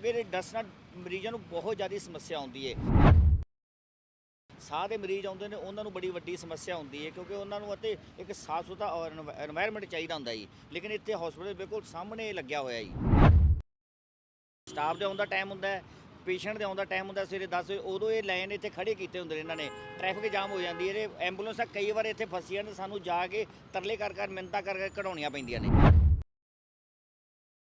ਕਿਉਂਕਿ ਇਹ ਡਸਟ ਨਾਲ ਮਰੀਜ਼ਾਂ ਨੂੰ ਬਹੁਤ ਜ਼ਿਆਦਾ ਸਮੱਸਿਆ ਆਉਂਦੀ ਹੈ ਸਾਹ ਦੇ ਮਰੀਜ਼ ਆਉਂਦੇ ਨੇ, ਉਹਨਾਂ ਨੂੰ ਬੜੀ ਵੱਡੀ ਸਮੱਸਿਆ ਹੁੰਦੀ ਹੈ ਕਿਉਂਕਿ ਉਹਨਾਂ ਨੂੰ ਅਤੇ ਇੱਕ ਸਾਫ਼ ਸੁਥਰਾ এনवायरमेंट ਚਾਹੀਦਾ ਹੁੰਦਾ ਜੀ। ਲੇਕਿਨ ਇੱਥੇ ਹਸਪੀਟਲ ਬਿਲਕੁਲ ਸਾਹਮਣੇ ਲੱਗਿਆ ਹੋਇਆ ਜੀ। ਸਟਾਫ ਦੇ ਆਉਂਦਾ ਟਾਈਮ ਹੁੰਦਾ ਹੈ ਪੇਸ਼ੈਂਟ ਦੇ ਆਉਂਦਾ ਟਾਈਮ ਹੁੰਦਾ ਸਵੇਰੇ 10 ਵਜੇ, ਉਦੋਂ ਇਹ ਲਾਈਨ ਇੱਥੇ ਖੜੇ ਕੀਤੇ ਹੁੰਦੇ ਨੇ ਇਹਨਾਂ ਨੇ। ਟ੍ਰੈਫਿਕ ਜਾਮ ਹੋ ਜਾਂਦੀ ਹੈ ਇਹ ਐਂਬੂਲੈਂਸਾਂ ਕਈ ਵਾਰ ਇੱਥੇ ਫਸੀਆਂ ਨੇ, ਸਾਨੂੰ ਜਾ ਕੇ ਤਰਲੇ ਕਰ ਕਰ ਮਿੰਤਾ ਕਰ ਕਰ ਕਢਾਉਣੀਆਂ ਪੈਂਦੀਆਂ ਨੇ।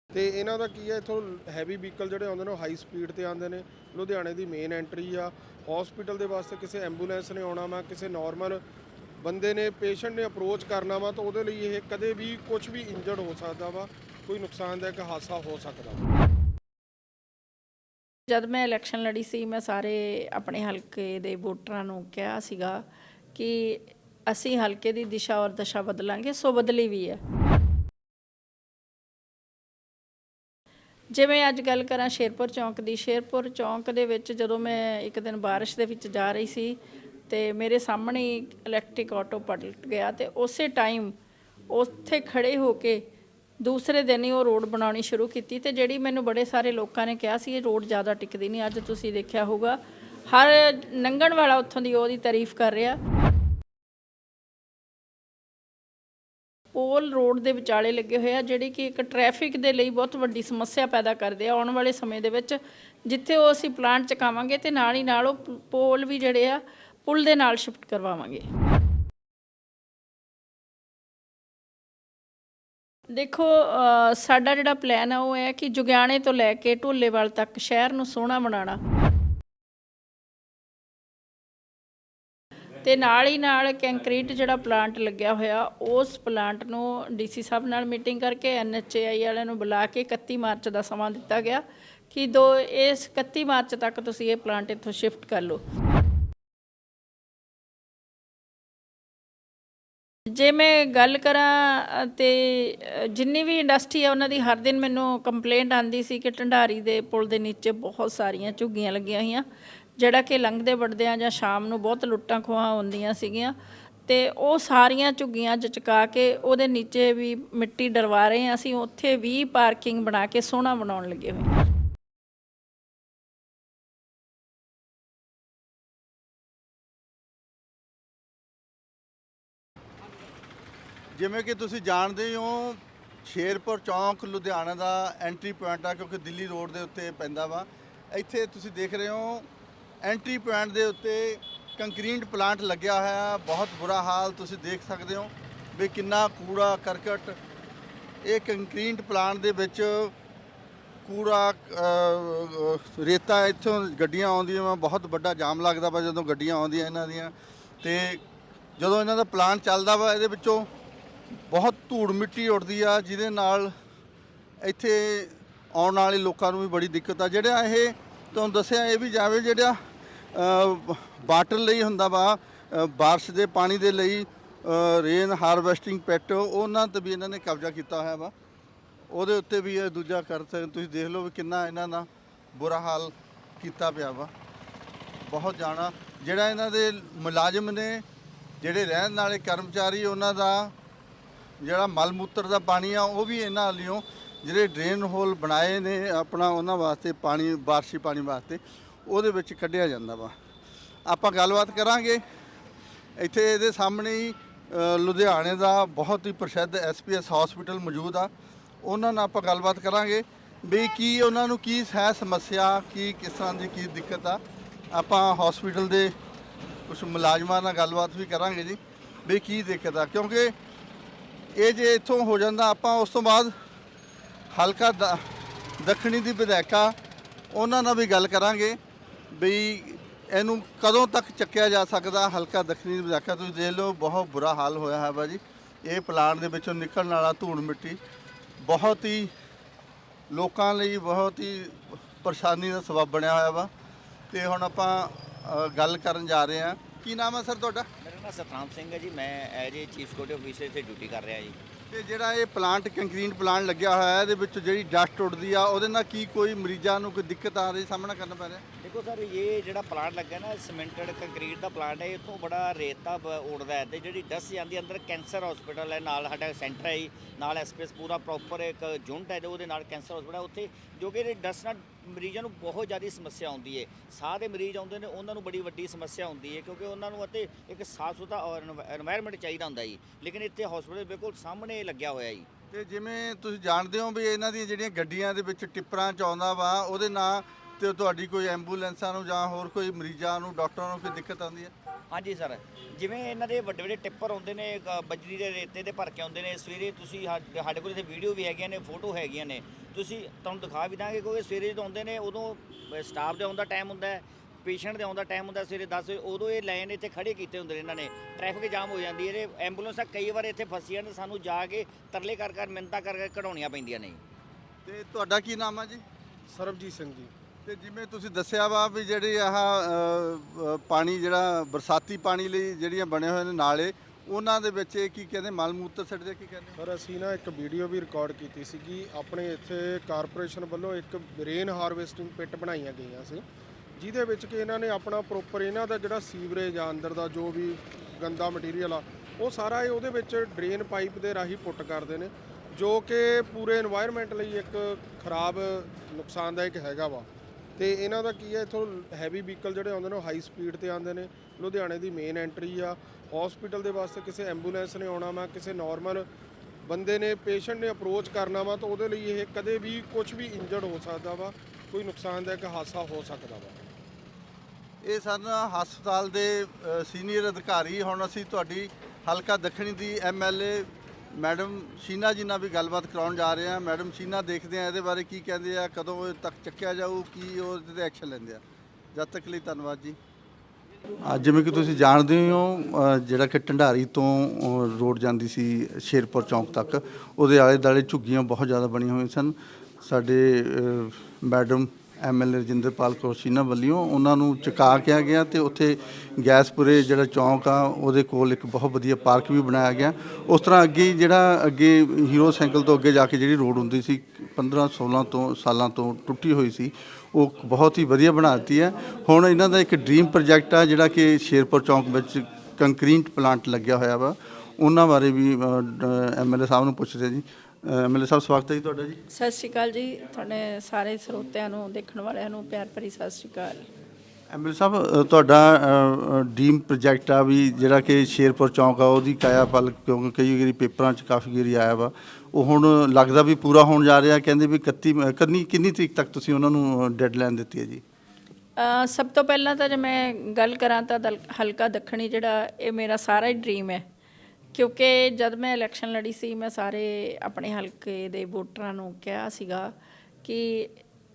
ਤੇ ਇਹਨਾਂ ਦਾ ਕੀ ਹੈ, ਇਥੋਂ ਹੈਵੀ ਵਹੀਕਲ ਜਿਹੜੇ ਆਉਂਦੇ ਨੇ ਉਹ ਹਾਈ ਸਪੀਡ ਤੇ ਆਉਂਦੇ ਨੇ। ਲੁਧਿਆਣੇ ਦੀ ਮੇਨ ਐਂਟਰੀ ਆ। ਹਸਪੀਟਲ ਦੇ ਵਾਸਤੇ ਕਿਸੇ ਐਂਬੂਲੈਂਸ ਨੇ ਆਉਣਾ ਵਾ, ਕਿਸੇ ਨਾਰਮਲ ਬੰਦੇ ਨੇ ਪੇਸ਼ੈਂਟ ਨੇ ਅਪਰੋਚ ਕਰਨਾ ਵਾ, ਤਾਂ ਉਹਦੇ ਲਈ ਇਹ ਕਦੇ ਵੀ ਕੁਝ ਵੀ ਇੰਜਰਡ ਹੋ ਸਕਦਾ ਵਾ, ਕੋਈ ਨੁਕਸਾਨਦਾਇਕ ਹਾਦਸਾ ਹੋ ਸਕਦਾ। ਵਾ ਜਦ ਮੈਂ ਇਲੈਕਸ਼ਨ ਲੜੀ ਸੀ, ਮੈਂ ਸਾਰੇ ਆਪਣੇ ਹਲਕੇ ਦੇ ਵੋਟਰਾਂ ਨੂੰ ਕਿਹਾ ਸੀਗਾ ਕਿ ਅਸੀਂ ਹਲਕੇ ਦੀ ਦਿਸ਼ਾ ਔਰ ਦਸ਼ਾ ਬਦਲਾਂਗੇ, ਸੋ ਬਦਲੀ ਵੀ ਹੈ। ਜਿਵੇਂ ਅੱਜ ਗੱਲ ਕਰਾਂ ਸ਼ੇਰਪੁਰ ਚੌਂਕ ਦੀ, ਸ਼ੇਰਪੁਰ ਚੌਂਕ ਦੇ ਵਿੱਚ ਜਦੋਂ ਮੈਂ ਇੱਕ ਦਿਨ ਬਾਰਿਸ਼ ਦੇ ਵਿੱਚ ਜਾ ਰਹੀ ਸੀ ਤੇ ਮੇਰੇ ਸਾਹਮਣੇ ਇਲੈਕਟ੍ਰਿਕ ਆਟੋ ਪਲਟ ਗਿਆ ਤੇ ਉਸੇ ਟਾਈਮ ਉੱਥੇ ਖੜੇ ਹੋ ਕੇ ਦੂਸਰੇ ਦਿਨ ਹੀ ਉਹ ਰੋਡ ਬਣਾਉਣੀ ਸ਼ੁਰੂ ਕੀਤੀ ਤੇ ਜਿਹੜੀ ਮੈਨੂੰ ਬੜੇ ਸਾਰੇ ਲੋਕਾਂ ਨੇ ਕਿਹਾ ਸੀ ਇਹ ਰੋਡ ਜ਼ਿਆਦਾ ਟਿਕਦੀ ਨਹੀਂ, ਅੱਜ ਤੁਸੀਂ ਦੇਖਿਆ ਹੋਊਗਾ। ਹਰ ਲੰਘਣ ਵਾਲਾ ਉੱਥੋਂ ਦੀ ਉਹਦੀ ਤਾਰੀਫ ਕਰ ਰਿਹਾ। ਪੋਲ ਰੋਡ ਦੇ ਵਿਚਾਲੇ ਲੱਗੇ ਹੋਏ ਆ, ਜਿਹੜੀ ਕਿ ਇੱਕ ਟ੍ਰੈਫਿਕ ਦੇ ਲਈ ਬਹੁਤ ਵੱਡੀ ਸਮੱਸਿਆ ਪੈਦਾ ਕਰਦੇ ਆ ਆਉਣ ਵਾਲੇ ਸਮੇਂ ਦੇ ਵਿੱਚ। ਜਿੱਥੇ ਉਹ ਅਸੀਂ ਪਲਾਂਟ ਚਕਾਵਾਂਗੇ ਤੇ ਨਾਲ ਹੀ ਨਾਲ ਉਹ ਪੋਲ ਵੀ ਜਿਹੜੇ ਆ, ਪੁਲ ਦੇ ਨਾਲ ਸ਼ਿਫਟ ਕਰਵਾਵਾਂਗੇ। ਦੇਖੋ ਸਾਡਾ ਜਿਹੜਾ ਪਲਾਨ ਆ, ਉਹ ਹੈ ਕਿ ਜੁਗਿਆਣੇ ਤੋਂ ਲੈ ਕੇ ਢੋਲੇਵਾਲ ਤੱਕ ਸ਼ਹਿਰ ਨੂੰ ਸੋਹਣਾ ਬਣਾਉਣਾ। ਤੇ ਨਾਲ ਹੀ ਨਾਲ ਕੰਕਰੀਟ ਜਿਹੜਾ ਪਲਾਂਟ ਲੱਗਿਆ ਹੋਇਆ ਉਸ ਪਲਾਂਟ ਨੂੰ ਡੀਸੀ ਸਾਹਿਬ ਨਾਲ ਮੀਟਿੰਗ ਕਰਕੇ ਐਨਐਚਏਆਈ ਵਾਲਿਆਂ ਨੂੰ ਬੁਲਾ ਕੇ 31 ਮਾਰਚ ਦਾ ਸਮਾਂ ਦਿੱਤਾ ਗਿਆ ਕਿ ਦੋ ਇਸ 31 ਮਾਰਚ ਤੱਕ ਤੁਸੀਂ ਇਹ ਪਲਾਂਟ ਇੱਥੋਂ ਸ਼ਿਫਟ ਕਰ ਲਓ। ਜੇ ਮੈਂ ਗੱਲ ਕਰਾਂ ਅ, ਤੇ ਜਿੰਨੀ ਵੀ ਇੰਡਸਟਰੀ ਆ ਉਹਨਾਂ ਦੀ ਹਰ ਦਿਨ ਮੈਨੂੰ ਕੰਪਲੇਂਟ ਆਂਦੀ ਸੀ ਕਿ ਢੰਡਾਰੀ ਦੇ ਪੁਲ ਦੇ ਨੀਚੇ ਬਹੁਤ ਸਾਰੀਆਂ ਝੁੱਗੀਆਂ ਲੱਗੀਆਂ ਹੋਈਆਂ। ਜਿਹੜਾ ਕਿ ਲੰਘਦੇ ਵੜਦਿਆਂ ਜਾਂ ਸ਼ਾਮ ਨੂੰ ਬਹੁਤ ਲੁੱਟਾਂ ਖੋਹਾਂ ਹੁੰਦੀਆਂ ਸੀਗੀਆਂ, ਤੇ ਉਹ ਸਾਰੀਆਂ ਝੁੱਗੀਆਂ ਅੱਜ ਕੇ ਉਹਦੇ ਨੀਚੇ ਵੀ ਮਿੱਟੀ ਡਰਵਾ ਰਹੇ ਹਾਂ ਅਸੀਂ, ਉੱਥੇ ਵੀ ਪਾਰਕਿੰਗ ਬਣਾ ਕੇ ਸੋਹਣਾ ਬਣਾਉਣ ਲੱਗੇ ਹੋਏ ਜਿਵੇਂ ਕਿ ਤੁਸੀਂ ਜਾਣਦੇ ਹੋ ਸ਼ੇਰਪੁਰ ਚੌਂਕ ਲੁਧਿਆਣਾ ਦਾ ਐਂਟਰੀ ਪੁਆਇੰਟ ਆ, ਕਿਉਂਕਿ ਦਿੱਲੀ ਰੋਡ ਦੇ ਉੱਤੇ ਪੈਂਦਾ ਵਾ। ਇੱਥੇ ਤੁਸੀਂ ਦੇਖ ਰਹੇ ਹੋ ਐਂਟਰੀ ਪੁਆਇੰਟ ਦੇ ਉੱਤੇ ਕੰਕਰੀਟ ਪਲਾਂਟ ਲੱਗਿਆ ਹੋਇਆ ਬਹੁਤ ਬੁਰਾ ਹਾਲ ਤੁਸੀਂ ਦੇਖ ਸਕਦੇ ਹੋ ਵੀ ਕਿੰਨਾ ਕੂੜਾ ਕਰਕਟ। ਇਹ ਕੰਕਰੀਟ ਪਲਾਂਟ ਦੇ ਵਿੱਚ ਕੂੜਾ ਰੇਤਾ ਇੱਥੋਂ ਗੱਡੀਆਂ ਆਉਂਦੀਆਂ ਵਾ। ਬਹੁਤ ਵੱਡਾ ਜਾਮ ਲੱਗਦਾ ਵਾ ਜਦੋਂ ਗੱਡੀਆਂ ਆਉਂਦੀਆਂ ਇਹਨਾਂ ਦੀਆਂ। ਤੇ ਜਦੋਂ ਇਹਨਾਂ ਦਾ ਪਲਾਂਟ ਚੱਲਦਾ ਵਾ ਇਹਦੇ ਵਿੱਚੋਂ ਬਹੁਤ ਧੂੜ ਮਿੱਟੀ ਉੱਡਦੀ ਆ, ਜਿਹਦੇ ਨਾਲ ਇੱਥੇ ਆਉਣ ਵਾਲੇ ਲੋਕਾਂ ਨੂੰ ਵੀ ਬੜੀ ਦਿੱਕਤ ਆ। ਜਿਹੜਾ ਇਹ, ਤੁਹਾਨੂੰ ਦੱਸਿਆ, ਇਹ ਵੀ ਜਾਵੇ ਜਿਹੜਾ ਵਾਟਰ ਲਈ ਹੁੰਦਾ ਵਾ ਅ, ਬਾਰਿਸ਼ ਦੇ ਪਾਣੀ ਦੇ ਲਈ ਰੇਨ ਹਾਰਵੈਸਟਿੰਗ ਪੈਟ ਉਹਨਾਂ ਤੇ ਵੀ ਇਹਨਾਂ ਨੇ ਕਬਜ਼ਾ ਕੀਤਾ ਹੋਇਆ ਵਾ। ਉਹਦੇ ਉੱਤੇ ਵੀ ਇਹ ਦੂਜਾ ਕਰ ਸਕਦੇ ਤੁਸੀਂ ਦੇਖ ਲਓ ਵੀ ਕਿੰਨਾ ਇਹਨਾਂ ਦਾ ਬੁਰਾ ਹਾਲ ਕੀਤਾ ਪਿਆ ਵਾ। ਬਹੁਤ ਜਾਣਾ। ਜਿਹੜਾ ਇਹਨਾਂ ਦੇ ਮੁਲਾਜ਼ਮ ਨੇ ਜਿਹੜੇ ਰਹਿਣ ਵਾਲੇ ਕਰਮਚਾਰੀ ਉਹਨਾਂ ਦਾ ਜਿਹੜਾ ਮਲ ਮੂਤਰ ਦਾ ਪਾਣੀ ਆ ਉਹ ਵੀ ਇਹਨਾਂ ਵਾਲਿਓ ਜਿਹੜੇ ਡਰੇਨ ਹੋਲ ਬਣਾਏ ਨੇ ਆਪਣਾ ਉਹਨਾਂ ਵਾਸਤੇ ਪਾਣੀ ਬਾਰਸ਼ੀ ਪਾਣੀ ਵਾਸਤੇ ਉਹਦੇ ਵਿੱਚ ਕੱਢਿਆ ਜਾਂਦਾ ਵਾ। ਆਪਾਂ ਗੱਲਬਾਤ ਕਰਾਂਗੇ। ਇੱਥੇ ਇਹਦੇ ਸਾਹਮਣੇ ਹੀ ਲੁਧਿਆਣੇ ਦਾ ਬਹੁਤ ਹੀ ਪ੍ਰਸਿੱਧ ਐਸਪੀਐਸ ਹਸਪੀਟਲ ਮੌਜੂਦ ਆ। ਉਹਨਾਂ ਨਾਲ ਆਪਾਂ ਗੱਲਬਾਤ ਕਰਾਂਗੇ ਵੀ ਕੀ ਉਹਨਾਂ ਨੂੰ ਕੀ ਹੈ ਸਮੱਸਿਆ, ਕੀ ਕਿਸ ਤਰ੍ਹਾਂ ਦੀ ਕੀ ਦਿੱਕਤ ਆ। ਆਪਾਂ ਹਸਪੀਟਲ ਦੇ ਕੁਝ ਮੁਲਾਜ਼ਮਾਂ ਨਾਲ ਗੱਲਬਾਤ ਵੀ ਕਰਾਂਗੇ ਜੀ, ਵੀ ਕੀ ਦਿੱਕਤ ਆ। ਕਿਉਂਕਿ ਇਹ ਜੇ ਇੱਥੋਂ ਹੋ ਜਾਂਦਾ, ਆਪਾਂ ਉਸ ਤੋਂ ਬਾਅਦ ਹਲਕਾ ਦ- ਦੱਖਣੀ ਦੀ ਵਿਧਾਇਕਾ, ਉਹਨਾਂ ਨਾਲ ਵੀ ਗੱਲ ਕਰਾਂਗੇ। ਵੀ ਇਹਨੂੰ ਕਦੋਂ ਤੱਕ ਚੱਕਿਆ ਜਾ ਸਕਦਾ? ਹਲਕਾ ਦੱਖਣੀ ਦੀ ਤੁਸੀਂ ਦੇਖ ਲਓ, ਬਹੁਤ ਬੁਰਾ ਹਾਲ ਹੋਇਆ ਹੈ ਬਾਜੀ ਇਹ ਪਲਾਂਟ ਦੇ ਵਿੱਚੋਂ ਨਿਕਲਣ ਵਾਲਾ ਧੂੜ ਮਿੱਟੀ ਬਹੁਤ ਹੀ ਲੋਕਾਂ ਲਈ ਬਹੁਤ ਹੀ ਪਰੇਸ਼ਾਨੀ ਦਾ ਸਬਬ ਬਣਿਆ ਹੋਇਆ ਵਾ। ਤੇ ਹੁਣ ਆਪਾਂ ਗੱਲ ਕਰਨ ਜਾ ਰਹੇ ਹਾਂ। ਕੀ ਨਾਮ ਹੈ ਸਰ ਤੁਹਾਡਾ? ਮੇਰਾ ਨਾਮ ਸਤਨਾਮ ਸਿੰਘ ਹੈ ਜੀ। ਮੈਂ as a chief security officer ਇੱਥੇ ਡਿਊਟੀ ਕਰ ਰਿਹਾ ਜੀ। ਤੇ ਜਿਹੜਾ ਇਹ ਪਲਾਂਟ ਕੰਕਰੀਟ ਪਲਾਂਟ ਲੱਗਿਆ ਹੋਇਆ ਹੈ ਇਹਦੇ ਵਿੱਚ ਜਿਹੜੀ ਡਸਟ ਉੱਡਦੀ ਆ ਉਹਦੇ ਨਾਲ ਕੀ ਕੋਈ ਮਰੀਜ਼ਾਂ ਨੂੰ ਕੋਈ ਦਿੱਕਤ ਆ ਰਹੀ ਸਾਹਮਣਾ ਕਰਨਾ ਪੈ ਰਿਹਾ? ਦੇਖੋ ਸਰ ਇਹ ਜਿਹੜਾ ਪਲਾਂਟ ਲੱਗਾ ਨਾ ਸੀਮੈਂਟਡ ਕੰਕਰੀਟ ਦਾ ਪਲਾਂਟ ਹੈ ਇੱਥੋਂ ਬੜਾ ਰੇਤਾ ਬ- ਉੱਡਦਾ ਹੈ ਤੇ ਜਿਹੜੀ ਡਸਟ ਜਾਂਦੀ ਹੈ ਅੰਦਰ ਕੈਂਸਰ ਹਸਪੀਟਲ ਹੈ ਨਾਲ ਸਾਡਾ ਸੈਂਟਰ ਹੈ ਜੀ, ਨਾਲ ਐਸਪੀਐਸ ਪੂਰਾ ਪ੍ਰੋਪਰ ਇੱਕ ਯੂਨਿਟ ਹੈ ਤੇ ਉਹਦੇ ਨਾਲ ਕੈਂਸਰ ਹਸਪੀਟਲ ਉੱਥੇ ਜੋ ਕਿ ਇਹ ਡਸਟ ਨਾਲ ਮਰੀਜ਼ਾਂ ਨੂੰ ਬਹੁਤ ਜ਼ਿਆਦਾ ਸਮੱਸਿਆ ਆਉਂਦੀ ਹੈ ਸਾਹ ਦੇ ਮਰੀਜ਼ ਆਉਂਦੇ ਨੇ, ਉਹਨਾਂ ਨੂੰ ਬੜੀ ਵੱਡੀ ਸਮੱਸਿਆ ਆਉਂਦੀ ਹੈ ਕਿਉਂਕਿ ਉਹਨਾਂ ਨੂੰ ਅਤੇ ਇੱਕ ਸਾਫ਼ ਸੁਥਰਾ এনवायरमेंट ਚਾਹੀਦਾ ਹੁੰਦਾ ਜੀ। ਲੇਕਿਨ ਇੱਥੇ ਹਸਪੀਟਲ ਬਿਲਕੁਲ ਸਾਹਮਣੇ ਲੱਗਿਆ ਹੋਇਆ ਜੀ। ਤੇ ਜਿਵੇਂ ਤੁਸੀਂ ਜਾਣਦੇ ਹੋ ਵੀ ਇਹਨਾਂ ਦੀਆਂ ਜਿਹੜੀਆਂ ਗੱਡੀਆਂ ਦੇ ਵਿੱਚ ਟਿੱਪਰਾਂ ਚ ਆਉਂਦਾ ਵਾ, ਉਹਦੇ ਨਾਲ ਤੇ ਤੁਹਾਡੀ ਕੋਈ ਐਂਬੂਲੈਂਸਾਂ ਨੂੰ ਜਾਂ ਹੋਰ ਕੋਈ ਮਰੀਜ਼ਾਂ ਨੂੰ ਡਾਕਟਰਾਂ ਨੂੰ ਕੋਈ ਦਿੱਕਤ ਆਉਂਦੀ ਹੈ? ਹਾਂਜੀ ਸਰ ਜਿਵੇਂ ਇਹਨਾਂ ਦੇ ਵੱਡੇ ਵੱਡੇ ਟਿੱਪਰ ਆਉਂਦੇ ਨੇ ਬਜਰੀ ਦੇ ਰੇਤੇ ਦੇ ਭਰ ਕੇ ਆਉਂਦੇ ਨੇ ਸਵੇਰੇ ਤੁਸੀਂ ਸਾਡੇ ਸਾਡੇ ਕੋਲ ਇੱਥੇ ਵੀਡੀਓ ਵੀ ਹੈਗੀਆਂ ਨੇ ਫੋਟੋ ਹੈਗੀਆਂ ਨੇ ਤੁਸੀਂ ਤੁਹਾਨੂੰ ਦਿਖਾ ਵੀ ਦਾਂਗੇ ਕਿਉਂਕਿ ਸਵੇਰੇ ਜਦੋਂ ਆਉਂਦੇ ਨੇ ਉਦੋਂ ਸਟਾਫ ਦੇ ਆਉਣ ਦਾ ਟਾਈਮ ਹੁੰਦਾ ਹੈ ਪੇਸ਼ੈਂਟ ਦੇ ਆਉਣ ਦਾ ਟਾਈਮ ਹੁੰਦਾ ਸਵੇਰੇ 10 ਵਜੇ ਉਦੋਂ ਇਹ ਲਾਈਨ ਇੱਥੇ ਖੜੇ ਕੀਤੇ ਹੁੰਦੇ ਨੇ ਇਹਨਾਂ ਨੇ ਟ੍ਰੈਫਿਕ ਜਾਮ ਹੋ ਜਾਂਦੀ ਹੈ ਇਹ ਐਂਬੂਲੈਂਸਾਂ ਕਈ ਵਾਰ ਇੱਥੇ ਫਸੀਆਂ ਨੇ ਸਾਨੂੰ ਜਾ ਕੇ ਤਰਲੇ ਕਰ ਕਰ ਮਿੰਤਾ ਕਰ ਕਰ ਕਢਾਉਣੀਆਂ ਪੈਂਦੀਆਂ ਨੇ। ਤੇ ਤੁਹਾਡਾ ਕੀ ਨਾਮ ਹੈ ਜੀ? ਸਰਬਜੀਤ ਸਿੰਘ ਜੀ। ਤੇ ਜਿਵੇਂ ਤੁਸੀਂ ਦੱਸਿਆ ਵਾ ਵੀ ਜਿਹੜੀ ਆਹ ਪਾਣੀ ਜਿਹੜਾ ਬਰਸਾਤੀ ਪਾਣੀ ਲਈ ਜਿਹੜੀਆਂ ਬਣੇ ਹੋਏ ਨੇ ਨਾਲੇ, ਉਹਨਾਂ ਦੇ ਵਿੱਚ ਇਹ ਕੀ ਕਹਿੰਦੇ, ਮਲ ਮੂਤਰ ਸੜਦੇ ਕੀ ਕਹਿੰਦੇ? ਸਰ, ਅਸੀਂ ਨਾ ਇੱਕ ਵੀਡੀਓ ਵੀ ਰਿਕਾਰਡ ਕੀਤੀ ਸੀਗੀ। ਆਪਣੇ ਇੱਥੇ ਕਾਰਪੋਰੇਸ਼ਨ ਵੱਲੋਂ ਇੱਕ ਰੇਨ ਹਾਰਵੈਸਟਿੰਗ ਪਿੱਟ ਬਣਾਈਆਂ ਗਈਆਂ ਸੀ, ਜਿਹਦੇ ਵਿੱਚ ਕਿ ਇਹਨਾਂ ਨੇ ਆਪਣਾ ਪ੍ਰੋਪਰ ਇਹਨਾਂ ਦਾ ਜਿਹੜਾ ਸੀਵਰੇਜ ਆ, ਅੰਦਰ ਦਾ ਜੋ ਵੀ ਗੰਦਾ ਮਟੀਰੀਅਲ ਆ, ਉਹ ਸਾਰਾ ਇਹ ਉਹਦੇ ਵਿੱਚ ਡਰੇਨ ਪਾਈਪ ਦੇ ਰਾਹੀਂ ਪੁੱਟ ਕਰਦੇ ਨੇ, ਜੋ ਕਿ ਪੂਰੇ এনवायरमेंट ਲਈ ਇੱਕ ਖਰਾਬ ਨੁਕਸਾਨਦਾਇਕ ਹੈਗਾ ਵਾ। ਤੇ ਇਹਨਾਂ ਦਾ ਕੀ ਹੈ, ਇਥੋਂ ਹੈਵੀ ਵਹੀਕਲ ਜਿਹੜੇ ਆਉਂਦੇ ਨੇ ਉਹ ਹਾਈ ਸਪੀਡ ਤੇ ਆਉਂਦੇ ਨੇ। ਲੁਧਿਆਣੇ ਦੀ ਮੇਨ ਐਂਟਰੀ ਆ। ਹਸਪੀਟਲ ਦੇ ਵਾਸਤੇ ਕਿਸੇ ਐਂਬੂਲੈਂਸ ਨੇ ਆਉਣਾ ਵਾ, ਕਿਸੇ ਨਾਰਮਲ ਬੰਦੇ ਨੇ ਪੇਸ਼ੈਂਟ ਨੇ ਅਪਰੋਚ ਕਰਨਾ ਵਾ, ਤਾਂ ਉਹਦੇ ਲਈ ਇਹ ਕਦੇ ਵੀ ਕੁਝ ਵੀ ਇੰਜਰਡ ਹੋ ਸਕਦਾ ਵਾ, ਕੋਈ ਨੁਕਸਾਨਦਾਇਕ ਹਾਦਸਾ ਹੋ ਸਕਦਾ ਵਾ। ਇਹ ਸਨ ਹਸਪਤਾਲ ਦੇ ਸੀਨੀਅਰ ਅਧਿਕਾਰੀ, ਹੁਣ ਅਸੀਂ ਤੁਹਾਡੀ ਹਲਕਾ ਦੱਖਣੀ ਦੀ ਐਮਐਲਏ ਮੈਡਮ ਸ਼ੀਨਾ ਜੀ ਨਾਲ ਵੀ ਗੱਲਬਾਤ ਕਰਾਉਣ ਜਾ ਰਹੇ ਹਾਂ। ਮੈਡਮ ਸ਼ੀਨਾ ਦੇਖਦੇ ਆ ਇਹਦੇ ਬਾਰੇ ਕੀ ਕਹਿੰਦੇ ਆ ਕਦੋਂ ਤੱਕ ਚੱਕਿਆ ਜਾਊ ਕੀ ਉਹ ਤੇ ਐਕਸ਼ਨ ਲੈਂਦੇ ਆ। ਜਦ ਤੱਕ ਲਈ ਧੰਨਵਾਦ ਜੀ। ਅੱਜ ਜਿਵੇਂ ਕਿ ਤੁਸੀਂ ਜਾਣਦੇ ਹੋ ਅ, ਜਿਹੜਾ ਕਿ ਢੰਡਾਰੀ ਤੋਂ ਅ, ਰੋਡ ਜਾਂਦੀ ਸੀ ਸ਼ੇਰਪੁਰ ਚੌਂਕ ਤੱਕ ਉਹਦੇ ਆਲੇ ਦੁਆਲੇ ਝੁੱਗੀਆਂ ਬਹੁਤ ਜ਼ਿਆਦਾ ਬਣੀਆਂ ਹੋਈਆਂ ਸਨ। ਸਾਡੇ ਅ, ਮੈਡਮ ਐਮਐਲਏ ਰਜਿੰਦਰਪਾਲ ਕੌਰ ਸ਼ੀਨਾ ਵੱਲੋਂ ਉਹਨਾਂ ਨੂੰ ਚੁਕਾ ਕਿਹਾ ਗਿਆ ਤੇ ਉੱਥੇ ਗੈਸਪੁਰੇ ਜਿਹੜਾ ਚੌਂਕ ਆ, ਉਹਦੇ ਕੋਲ ਇੱਕ ਬਹੁਤ ਵਧੀਆ ਪਾਰਕ ਵੀ ਬਣਾਇਆ ਗਿਆ। ਉਸ ਤਰ੍ਹਾਂ ਅੱਗੇ ਜਿਹੜਾ ਅੱਗੇ ਹੀਰੋ ਸਾਈਕਲ ਤੋਂ ਅੱਗੇ ਜਾ ਕੇ ਜਿਹੜੀ ਰੋਡ ਹੁੰਦੀ ਸੀ 15 16 ਤੋਂ ਸਾਲਾਂ ਤੋਂ ਟੁੱਟੀ ਹੋਈ ਸੀ, ਉਹ ਬਹੁਤ ਹੀ ਵਧੀਆ ਬਣਾ ਦਿੱਤੀ ਹੈ। ਹੁਣ ਇਹਨਾਂ ਦਾ ਇੱਕ ਡ੍ਰੀਮ ਪ੍ਰੋਜੈਕਟ ਆ, ਜਿਹੜਾ ਕਿ ਸ਼ੇਰਪੁਰ ਚੌਂਕ ਵਿੱਚ ਕੰਕਰੀਟ ਪਲਾਂਟ ਲੱਗਿਆ ਹੋਇਆ ਵਾ। ਉਹਨਾਂ ਬਾਰੇ ਵੀ ਐਮਐਲਏ ਸਾਹਿਬ ਨੂੰ ਪੁੱਛਦੇ ਜੀ। ਐਮਐਲਏ ਸਾਹਿਬ ਸਵਾਗਤ ਹੈ ਜੀ ਤੁਹਾਡਾ ਜੀ। ਸਤਿ ਸ਼੍ਰੀ ਅਕਾਲ ਜੀ। ਤੁਹਾਡੇ ਸਾਰੇ ਸਰੋਤਿਆਂ ਨੂੰ ਦੇਖਣ ਵਾਲਿਆਂ ਨੂੰ ਪਿਆਰ ਭਰੀ ਸਤਿ ਸ਼੍ਰੀ ਅਕਾਲ। ਐਮਐਲਏ ਸਾਹਿਬ ਤੁਹਾਡਾ ਡ੍ਰੀਮ ਪ੍ਰੋਜੈਕਟ ਆ ਵੀ ਜਿਹੜਾ ਕਿ ਸ਼ੇਰਪੁਰ ਚੌਂਕ ਆ ਉਹਦੀ ਕਾਇਆ ਪਲ ਕਿਉਂਕਿ ਕਈ ਵਾਰੀ ਪੇਪਰਾਂ 'ਚ ਕਾਫੀ ਵਾਰੀ ਆਇਆ ਵਾ। ਉਹ ਹੁਣ ਲੱਗਦਾ ਵੀ ਪੂਰਾ ਹੋਣ ਜਾ ਰਿਹਾ ਕਹਿੰਦੇ ਵੀ 31 ਮ- ਕਿੰਨੀ ਕਿੰਨੀ ਤਰੀਕ ਤੱਕ ਤੁਸੀਂ ਉਹਨਾਂ ਨੂੰ ਡੈਡਲਾਈਨ ਦਿੱਤੀ ਹੈ ਜੀ? ਸਭ ਤੋਂ ਪਹਿਲਾਂ ਤਾਂ ਜੇ ਮੈਂ ਗੱਲ ਕਰਾਂ ਤਾਂ ਹਲਕਾ ਦੱਖਣੀ ਜਿਹੜਾ ਇਹ ਮੇਰਾ ਸਾਰਾ ਹੀ ਡ੍ਰੀਮ ਹੈ। ਕਿਉਂਕਿ ਜਦ ਮੈਂ ਇਲੈਕਸ਼ਨ ਲੜੀ ਸੀ, ਮੈਂ ਸਾਰੇ ਆਪਣੇ ਹਲਕੇ ਦੇ ਵੋਟਰਾਂ ਨੂੰ ਕਿਹਾ ਸੀਗਾ ਕਿ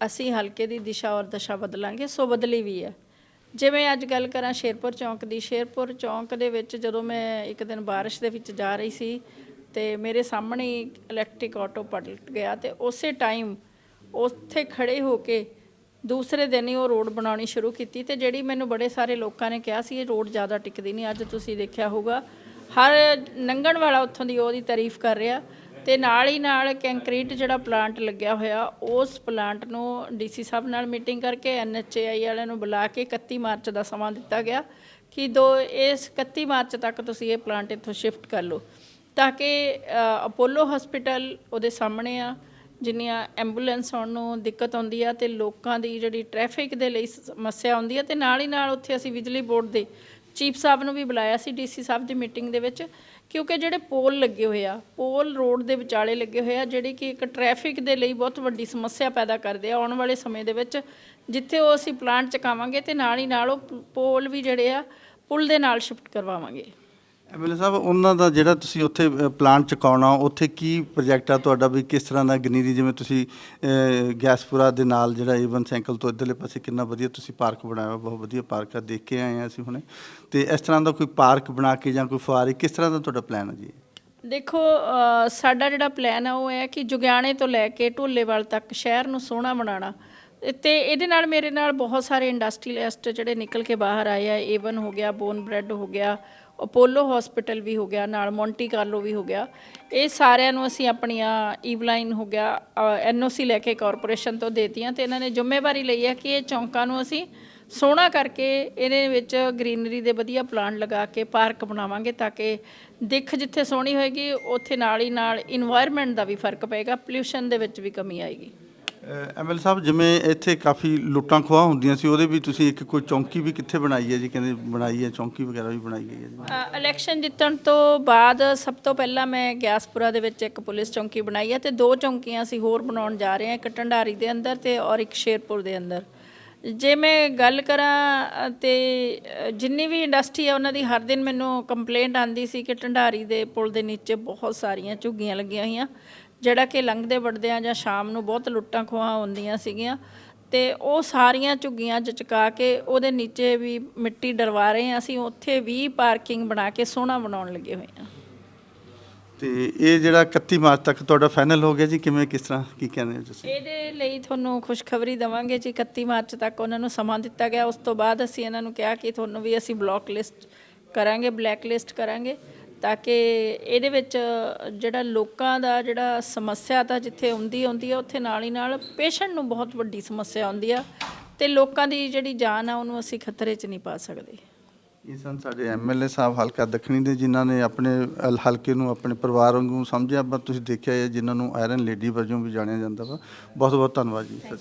ਅਸੀਂ ਹਲਕੇ ਦੀ ਦਿਸ਼ਾ ਔਰ ਦਸ਼ਾ ਬਦਲਾਂਗੇ, ਸੋ ਬਦਲੀ ਵੀ ਹੈ। ਜਿਵੇਂ ਅੱਜ ਗੱਲ ਕਰਾਂ ਸ਼ੇਰਪੁਰ ਚੌਂਕ ਦੀ, ਸ਼ੇਰਪੁਰ ਚੌਂਕ ਦੇ ਵਿੱਚ ਜਦੋਂ ਮੈਂ ਇੱਕ ਦਿਨ ਬਾਰਿਸ਼ ਦੇ ਵਿੱਚ ਜਾ ਰਹੀ ਸੀ ਤੇ ਮੇਰੇ ਸਾਹਮਣੇ ਇਲੈਕਟ੍ਰਿਕ ਆਟੋ ਪਲਟ ਗਿਆ ਤੇ ਉਸੇ ਟਾਈਮ ਉੱਥੇ ਖੜੇ ਹੋ ਕੇ ਦੂਸਰੇ ਦਿਨ ਹੀ ਉਹ ਰੋਡ ਬਣਾਉਣੀ ਸ਼ੁਰੂ ਕੀਤੀ ਤੇ ਜਿਹੜੀ ਮੈਨੂੰ ਬੜੇ ਸਾਰੇ ਲੋਕਾਂ ਨੇ ਕਿਹਾ ਸੀ, ਇਹ ਰੋਡ ਜ਼ਿਆਦਾ ਟਿਕਦੀ ਨਹੀਂ, ਅੱਜ ਤੁਸੀਂ ਦੇਖਿਆ ਹੋਊਗਾ। ਹਰ ਲੰਘਣ ਵਾਲਾ ਉੱਥੋਂ ਦੀ ਉਹਦੀ ਤਾਰੀਫ ਕਰ ਰਿਹਾ। ਤੇ ਨਾਲ ਹੀ ਨਾਲ ਕੰਕਰੀਟ ਜਿਹੜਾ ਪਲਾਂਟ ਲੱਗਿਆ ਹੋਇਆ, ਉਸ ਪਲਾਂਟ ਨੂੰ ਡੀਸੀ ਸਾਹਿਬ ਨਾਲ ਮੀਟਿੰਗ ਕਰਕੇ ਐਨਐਚਏਆਈ ਵਾਲਿਆਂ ਨੂੰ ਬੁਲਾ ਕੇ 31 ਮਾਰਚ ਦਾ ਸਮਾਂ ਦਿੱਤਾ ਗਿਆ ਕਿ ਦੋ ਇਸ 31 ਮਾਰਚ ਤੱਕ ਤੁਸੀਂ ਇਹ ਪਲਾਂਟ ਇੱਥੋਂ ਸ਼ਿਫਟ ਕਰ ਲਓ ਤਾਂ ਕਿ ਅਪੋਲੋ ਹਸਪੀਟਲ ਉਹਦੇ ਸਾਹਮਣੇ ਆ, ਜਿੰਨੀਆਂ ਐਂਬੂਲੈਂਸ ਆਉਣ ਨੂੰ ਦਿੱਕਤ ਆਉਂਦੀ ਆ ਤੇ ਲੋਕਾਂ ਦੀ ਜਿਹੜੀ ਟ੍ਰੈਫਿਕ ਦੇ ਲਈ ਸਮੱਸਿਆ ਆਉਂਦੀ ਆ ਤੇ ਨਾਲ ਹੀ ਨਾਲ ਉੱਥੇ ਅਸੀਂ ਬਿਜਲੀ ਬੋਰਡ ਦੇ ਚੀਫ ਸਾਹਿਬ ਨੂੰ ਵੀ ਬੁਲਾਇਆ ਸੀ ਡੀਸੀ ਸਾਹਿਬ ਦੀ ਮੀਟਿੰਗ ਦੇ ਵਿੱਚ, ਕਿਉਂਕਿ ਜਿਹੜੇ ਪੋਲ ਲੱਗੇ ਹੋਏ ਆ, ਪੋਲ ਰੋਡ ਦੇ ਵਿਚਾਲੇ ਲੱਗੇ ਹੋਏ ਆ, ਜਿਹੜੀ ਕਿ ਇੱਕ ਟ੍ਰੈਫਿਕ ਦੇ ਲਈ ਬਹੁਤ ਵੱਡੀ ਸਮੱਸਿਆ ਪੈਦਾ ਕਰਦੇ ਆ ਆਉਣ ਵਾਲੇ ਸਮੇਂ ਦੇ ਵਿੱਚ, ਜਿੱਥੇ ਉਹ ਅਸੀਂ ਪਲਾਂਟ ਚਕਾਵਾਂਗੇ ਤੇ ਨਾਲ ਹੀ ਨਾਲ ਉਹ ਪੋਲ ਵੀ ਜਿਹੜੇ ਆ, ਪੁਲ ਦੇ ਨਾਲ ਸ਼ਿਫਟ ਕਰਵਾਵਾਂਗੇ। ਐਮਐਲਏ ਸਾਹਿਬ, ਉਹਨਾਂ ਦਾ ਜਿਹੜਾ ਤੁਸੀਂ ਉੱਥੇ ਪਲਾਂਟ ਚੁਕਾਉਣਾ, ਉੱਥੇ ਕੀ ਪ੍ਰੋਜੈਕਟ ਆ ਤੁਹਾਡਾ ਵੀ ਕਿਸ ਤਰ੍ਹਾਂ ਦਾ ਗਨੀਰੀ ਜਿਵੇਂ ਤੁਸੀਂ ਗੈਸਪੁਰਾ ਦੇ ਨਾਲ ਜਿਹੜਾ ਏਵਨ ਸਾਈਕਲ ਤੋਂ ਇੱਧਰਲੇ ਪਾਸੇ ਕਿੰਨਾ ਵਧੀਆ ਤੁਸੀਂ ਪਾਰਕ ਬਣਾਇਆ ਬਹੁਤ ਵਧੀਆ ਪਾਰਕ ਆ, ਦੇਖ ਕੇ ਆਏ ਆ ਅਸੀਂ ਹੁਣੇ। ਤੇ ਇਸ ਤਰ੍ਹਾਂ ਦਾ ਕੋਈ ਪਾਰਕ ਬਣਾ ਕੇ ਜਾਂ ਕੋਈ ਫੁਆਰੀ ਕਿਸ ਤਰ੍ਹਾਂ ਦਾ ਤੁਹਾਡਾ ਪਲਾਨ ਹੈ ਜੀ? ਦੇਖੋ ਸਾਡਾ ਜਿਹੜਾ ਪਲਾਨ ਆ, ਉਹ ਹੈ ਕਿ ਜੁਗਿਆਣੇ ਤੋਂ ਲੈ ਕੇ ਢੋਲੇਵਾਲ ਤੱਕ, ਸ਼ਹਿਰ ਨੂੰ ਸੋਹਣਾ ਬਣਾਉਣਾ। ਤੇ ਇਹਦੇ ਨਾਲ ਮੇਰੇ ਨਾਲ ਬਹੁਤ ਸਾਰੇ ਇੰਡਸਟਰੀਅਲਿਸਟ ਜਿਹੜੇ ਨਿਕਲ ਕੇ ਬਾਹਰ ਆਏ ਆ ਏਵਨ ਹੋ ਗਿਆ ਬੋਨ ਬ੍ਰੈਡ ਹੋ ਗਿਆ ਅਪੋਲੋ ਹਸਪੀਟਲ ਵੀ ਹੋ ਗਿਆ, ਨਾਲ ਮੌਂਟੀ ਕਾਰਲੋ ਵੀ ਹੋ ਗਿਆ। ਇਹ ਸਾਰਿਆਂ ਨੂੰ ਅਸੀਂ ਆਪਣੀਆਂ ਈਵਲਾਈਨ ਹੋ ਗਿਆ ਐਨਓਸੀ ਲੈ ਕੇ ਕਾਰਪੋਰੇਸ਼ਨ ਤੋਂ ਦੇਤੀਆਂ ਤੇ ਇਹਨਾਂ ਨੇ ਜ਼ਿੰਮੇਵਾਰੀ ਲਈ ਹੈ ਕਿ ਇਹ ਚੌਂਕਾਂ ਨੂੰ ਅਸੀਂ ਸੋਹਣਾ ਕਰਕੇ ਇਹਦੇ ਵਿੱਚ ਗ੍ਰੀਨਰੀ ਦੇ ਵਧੀਆ ਪਲਾਂਟ ਲਗਾ ਕੇ ਪਾਰਕ ਬਣਾਵਾਂਗੇ ਤਾਂ ਕਿ ਦਿੱਖ ਜਿੱਥੇ ਸੋਹਣੀ ਹੋਏਗੀ, ਉੱਥੇ ਨਾਲ ਹੀ ਨਾਲ ਇਨਵਾਇਰਨਮੈਂਟ ਦਾ ਵੀ ਫ਼ਰਕ ਪਏਗਾ ਪੋਲਿਊਸ਼ਨ ਦੇ ਵਿੱਚ ਵੀ ਕਮੀ ਆਏਗੀ। ਐਮਐਲ ਸਾਹਿਬ ਜਿਵੇਂ ਇੱਥੇ ਕਾਫੀ ਲੁੱਟਾਂ ਖੋਹਾਂ ਹੁੰਦੀਆਂ ਸੀ ਉਹਦੇ ਵੀ ਤੁਸੀਂ ਇੱਕ ਕੋਈ ਚੌਂਕੀ ਵੀ ਕਿੱਥੇ ਬਣਾਈ ਹੈ ਜੀ? ਕਹਿੰਦੇ ਬਣਾਈ ਹੈ ਚੌਂਕੀ ਵਗੈਰਾ ਵੀ ਬਣਾਈ ਗਈ ਹੈ ਜੀ। ਇਲੈਕਸ਼ਨ ਜਿੱਤਣ ਤੋਂ ਬਾਅਦ ਸਭ ਤੋਂ ਪਹਿਲਾਂ ਮੈਂ ਗਿਆਸਪੁਰਾ ਦੇ ਵਿੱਚ ਇੱਕ ਪੁਲਿਸ ਚੌਂਕੀ ਬਣਾਈ ਹੈ ਤੇ ਦੋ ਚੌਂਕੀਆਂ ਅਸੀਂ ਹੋਰ ਬਣਾਉਣ ਜਾ ਰਹੇ ਹਾਂ ਇੱਕ ਢੰਡਾਰੀ ਦੇ ਅੰਦਰ ਤੇ ਔਰ ਇੱਕ ਸ਼ੇਰਪੁਰ ਦੇ ਅੰਦਰ। ਜੇ ਮੈਂ ਗੱਲ ਕਰਾਂ ਅ, ਤੇ ਜਿੰਨੀ ਵੀ ਇੰਡਸਟਰੀ ਆ ਉਹਨਾਂ ਦੀ ਹਰ ਦਿਨ ਮੈਨੂੰ ਕੰਪਲੇਂਟ ਆਂਦੀ ਸੀ ਕਿ ਢੰਡਾਰੀ ਦੇ ਪੁਲ ਦੇ ਨੀਚੇ ਬਹੁਤ ਸਾਰੀਆਂ ਝੁੱਗੀਆਂ ਲੱਗੀਆਂ ਹੋਈਆਂ। ਜਿਹੜਾ ਕਿ ਲੰਘਦੇ ਵੜਦਿਆਂ ਜਾਂ ਸ਼ਾਮ ਨੂੰ ਬਹੁਤ ਲੁੱਟਾਂ ਖੋਹਾਂ ਹੁੰਦੀਆਂ ਸੀਗੀਆਂ ਤੇ ਉਹ ਸਾਰੀਆਂ ਝੁੱਗੀਆਂ 'ਚ ਚੁਕਾ ਕੇ ਉਹਦੇ ਨੀਚੇ ਵੀ ਮਿੱਟੀ ਡਲਵਾ ਰਹੇ ਹਾਂ ਅਸੀਂ ਉੱਥੇ ਵੀ ਪਾਰਕਿੰਗ ਬਣਾ ਕੇ ਸੋਹਣਾ ਬਣਾਉਣ ਲੱਗੇ ਹੋਏ ਹਾਂ। ਤੇ ਇਹ ਜਿਹੜਾ 31 ਮਾਰਚ ਤੱਕ ਤੁਹਾਡਾ ਫਾਈਨਲ ਹੋ ਗਿਆ ਜੀ ਕਿਵੇਂ ਕਿਸ ਤਰ੍ਹਾਂ ਕੀ ਕਹਿੰਦੇ ਹੋ ਤੁਸੀਂ? ਇਹਦੇ ਲਈ ਤੁਹਾਨੂੰ ਖੁਸ਼ਖਬਰੀ ਦਵਾਂਗੇ ਜੀ 31 ਮਾਰਚ ਤੱਕ ਉਹਨਾਂ ਨੂੰ ਸਮਾਂ ਦਿੱਤਾ ਗਿਆ ਉਸ ਤੋਂ ਬਾਅਦ ਅਸੀਂ ਇਹਨਾਂ ਨੂੰ ਕਿਹਾ ਕਿ ਤੁਹਾਨੂੰ ਵੀ ਅਸੀਂ ਬਲੌਕ ਲਿਸਟ ਕਰਾਂਗੇ ਬਲੈਕ ਲਿਸਟ ਕਰਾਂਗੇ। ਤਾਂ ਕਿ ਇਹਦੇ ਵਿੱਚ ਜਿਹੜਾ ਲੋਕਾਂ ਦਾ ਜਿਹੜਾ ਸਮੱਸਿਆ ਤਾਂ ਜਿੱਥੇ ਆਉਂਦੀ ਆਉਂਦੀ ਹੈ ਉੱਥੇ ਨਾਲ ਹੀ ਨਾਲ ਪੇਸ਼ੈਂਟ ਨੂੰ ਬਹੁਤ ਵੱਡੀ ਸਮੱਸਿਆ ਆਉਂਦੀ ਆ ਤੇ ਲੋਕਾਂ ਦੀ ਜਿਹੜੀ ਜਾਨ ਆ, ਉਹਨੂੰ ਅਸੀਂ ਖਤਰੇ 'ਚ ਨਹੀਂ ਪਾ ਸਕਦੇ। ਇਹ ਸਨ ਸਾਡੇ ਐਮਐਲਏ ਸਾਹਿਬ, ਹਲਕਾ ਦੱਖਣੀ ਦੇ, ਜਿਨ੍ਹਾਂ ਨੇ ਆਪਣੇ ਹਲ- ਹਲਕੇ ਨੂੰ ਆਪਣੇ ਪਰਿਵਾਰ ਵਾਂਗੂ ਸਮਝਿਆ। ਪਰ ਤੁਸੀਂ ਦੇਖਿਆ ਹੈ ਜਿਨ੍ਹਾਂ ਨੂੰ ਆਇਰਨ ਲੇਡੀ ਵਜੋਂ ਵੀ ਜਾਣਿਆ ਜਾਂਦਾ ਵਾ। ਬਹੁਤ ਬਹੁਤ ਧੰਨਵਾਦ ਜੀ। ਸਤਿ ਸ਼੍ਰੀ ਅਕਾਲ।